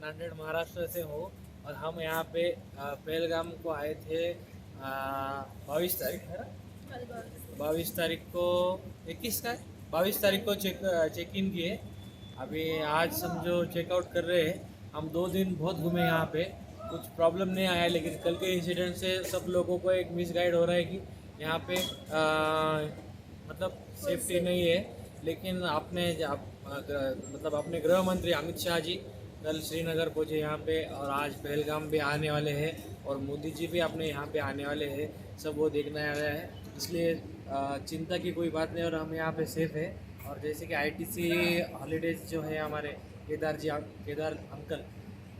नांदेड़ महाराष्ट्र से हूँ और हम यहाँ पे पहलगाम को आए थे बाईस तारीख है ना? बाईस तारीख को इक्कीस का बाईस तारीख को चेक चेक इन किए। अभी आज समझो चेकआउट कर रहे हैं हम दो दिन बहुत घूमे यहाँ पे। कुछ प्रॉब्लम नहीं आया लेकिन कल के इंसिडेंट से सब लोगों को एक मिस गाइड हो रहा है कि यहाँ पे अ, मतलब सेफ्टी नहीं है। लेकिन आपने आप, मतलब अपने गृह मंत्री अमित शाह जी कल श्रीनगर पहुँचे यहाँ पे और आज पहलगाम भी आने वाले हैं और मोदी जी भी अपने यहाँ पे आने वाले हैं। सब वो देखने आ रहे हैं। इसलिए चिंता की कोई बात नहीं और हम यहाँ पे सेफ़ है। और जैसे कि आईटीसी हॉलीडेज जो है हमारे, केदार जी केदार अंकल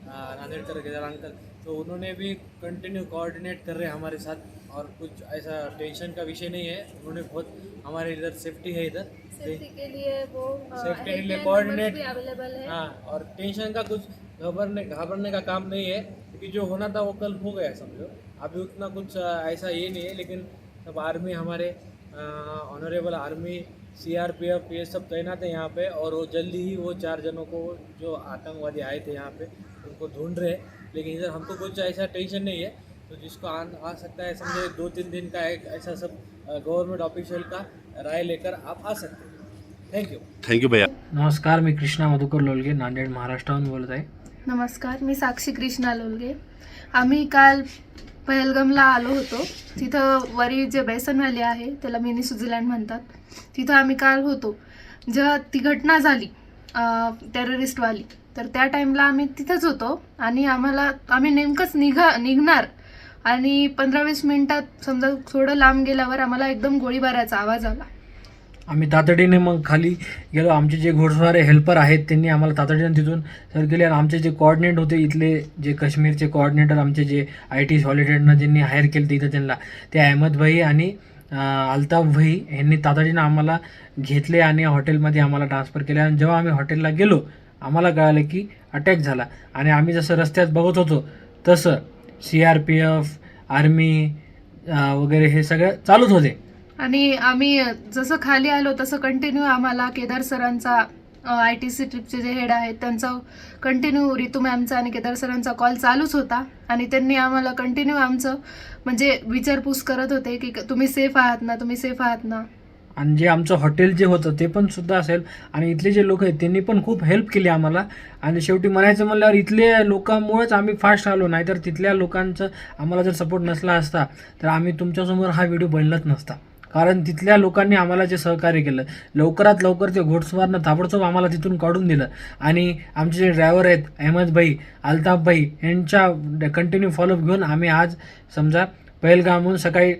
नांदेड़कर केदार अंकल तो उन्होंने भी कंटिन्यू कोऑर्डिनेट कर रहे हैं हमारे साथ और कुछ ऐसा टेंशन का विषय नहीं है। उन्होंने बहुत हमारे इधर सेफ्टी है इधर। सेफ्टी के लिए वो Safety के लिए भी अवेलेबल है। हाँ और टेंशन का कुछ घबरने घबरने का काम नहीं है क्योंकि जो होना था वो कल हो गया समझो। अभी उतना कुछ ऐसा ये नहीं है लेकिन सब आर्मी हमारे ऑनरेबल आर्मी सीआरपीएफ ये सब तैनात है यहाँ पे और वो जल्दी ही वो चार जनों को जो आतंकवादी आए थे यहाँ पे उनको ढूंढ रहे हैं। लेकिन इधर हमको कुछ ऐसा टेंशन नहीं है। तो जिसको आ, आ सकता है समझो दो तीन दिन का एक ऐसा सब गवर्नमेंट ऑफिशियल का राय लेकर आप आ सकते हैं। थँक यू थँक्यू भैया। नमस्कार मी कृष्णा मधुकर लोलगे नांदेड महाराष्ट्राहून बोलत आहे. नमस्कार मी साक्षी कृष्णा लोलगे. आम्ही काल पहलगामला आलो होतो. तिथं वरी जे बेसन व्हॅली आहे त्याला मिनी स्वित्झर्लंड म्हणतात. तिथं आम्ही काल होतो. जेव्हा ती घटना झाली टेररिस्टवाली तर त्या टाईमला आम्ही तिथंच होतो. आणि आम्हाला आम्ही नेमकंच निघा निघणार आणि पंधरा वीस मिनिटात समजा थोडं लांब गेल्यावर आम्हाला एकदम गोळीबाराचा आवाज आला. आम्ही तातडीने मग खाली गेलो. आमचे जे घोडस्वारे हेल्पर आहेत त्यांनी आम्हाला तातडीने तिथून सर केले आणि आमचे जे कोऑर्डिनेट होते इथले जे काश्मीरचे कोऑर्डिनेटर आमचे जे आय टी सॉलिडेटनं ज्यांनी हायर केले इथं त्यांना ते अहमद भाई आणि अल्ताफ भाई यांनी तातडीनं आम्हाला घेतले आणि हॉटेलमध्ये आम्हाला ट्रान्सफर केले. आणि जेव्हा आम्ही हॉटेलला गेलो आम्हाला कळालं की अटॅक झाला. आणि आम्ही जसं रस्त्यात बघत होतो तसं C R P F army वगैरे हे सगळं चालूच होते. आणि आम्ही जसं खाली आलो तसं कंटिन्यू आम्हाला केदार सरांचा आय टी सी ट्रिपचे जे हेड आहेत त्यांचा कंटिन्यू रितू मॅमचा आणि केदार सरांचा कॉल चालूच होता. आणि त्यांनी आम्हाला कंटिन्यू आमचं म्हणजे विचारपूस करत होते की तुम्ही सेफ आहात ना तुम्ही सेफ आहात ना. आणि जे आमचं हॉटेल जे होतं ते पण सुद्धा असेल. आणि इथले जे लोक आहेत त्यांनी पण खूप हेल्प केली आम्हाला. आणि शेवटी म्हणायचं म्हणल्यावर इथले लोकांमुळेच आम्ही फास्ट आलो. नाहीतर तिथल्या लोकांचं आम्हाला जर सपोर्ट नसला असता तर आम्ही तुमच्यासमोर हा व्हिडिओ बनलाच नसता. कारण तिथल्या लोकांनी आम्हाला जे सहकार्य केलं लवकरात लवकर ते घोडस्वारनं ताबडतोब आम्हाला तिथून काढून दिलं. आणि आमचे जे ड्रायव्हर आहेत अहमद भाई अल्ताफ भाई यांच्या कंटिन्यू फॉलोअप घेऊन आम्ही आज समजा पहलगामहून सकाळी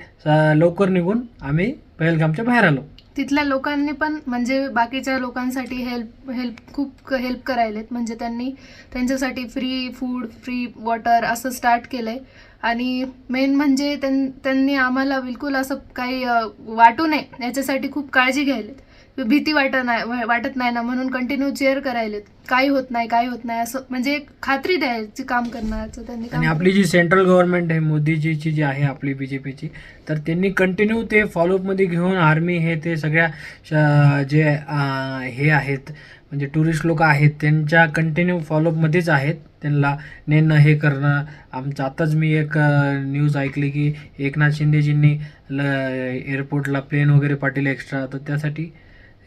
लवकर निघून आम्ही पहलगामच्या बाहेर आलो. तिथल्या लोकांनी पण म्हणजे बाकीच्या लोकांसाठी हेल्प हेल्प खूप हेल्प करायलेत. म्हणजे त्यांनी त्यांच्यासाठी फ्री फूड फ्री वॉटर असं स्टार्ट केलं आहे आणि मेन म्हणजे त्यांनी आम्हाला बिलकुल असं काही वाटू नये. याच्यासाठी खूप काळजी घ्यायलेत. भीती वाटत नाही वाटत नाही ना म्हणून कंटिन्यू चेअर करायलेत. काही होत नाही काही होत नाही असं म्हणजे एक खात्री द्यायची काम करण्याचं त्यांनी आणि आपली जी सेंट्रल गव्हर्नमेंट आहे मोदीजीची जी आहे आपली बी जे पीची तर त्यांनी कंटिन्यू ते फॉलोअपमध्ये घेऊन आर्मी हे ते सगळ्या जे हे आहेत म्हणजे टुरिस्ट लोक आहेत त्यांच्या कंटिन्यू फॉलोअपमध्येच आहेत. त्यांना नेणं हे करणं आमचं आताच मी एक न्यूज ऐकली की एकनाथ शिंदेजींनी ल एअरपोर्टला प्लेन वगैरे पाठवले एक्स्ट्रा तर त्यासाठी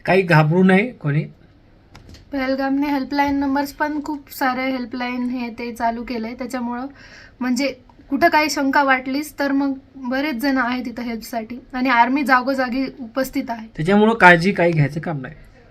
काही घाबरू नये कोणी. पहलगामने हेल्पलाईन नंबर्स पण खूप सारे हेल्पलाईन हे ते चालू केलंय. त्याच्यामुळं म्हणजे कुठं काही शंका वाटलीच तर मग बरेच जण आहेत तिथं हेल्पसाठी आणि आर्मी जागोजागी उपस्थित आहे त्याच्यामुळं काळजी काही घ्यायचं काम नाही.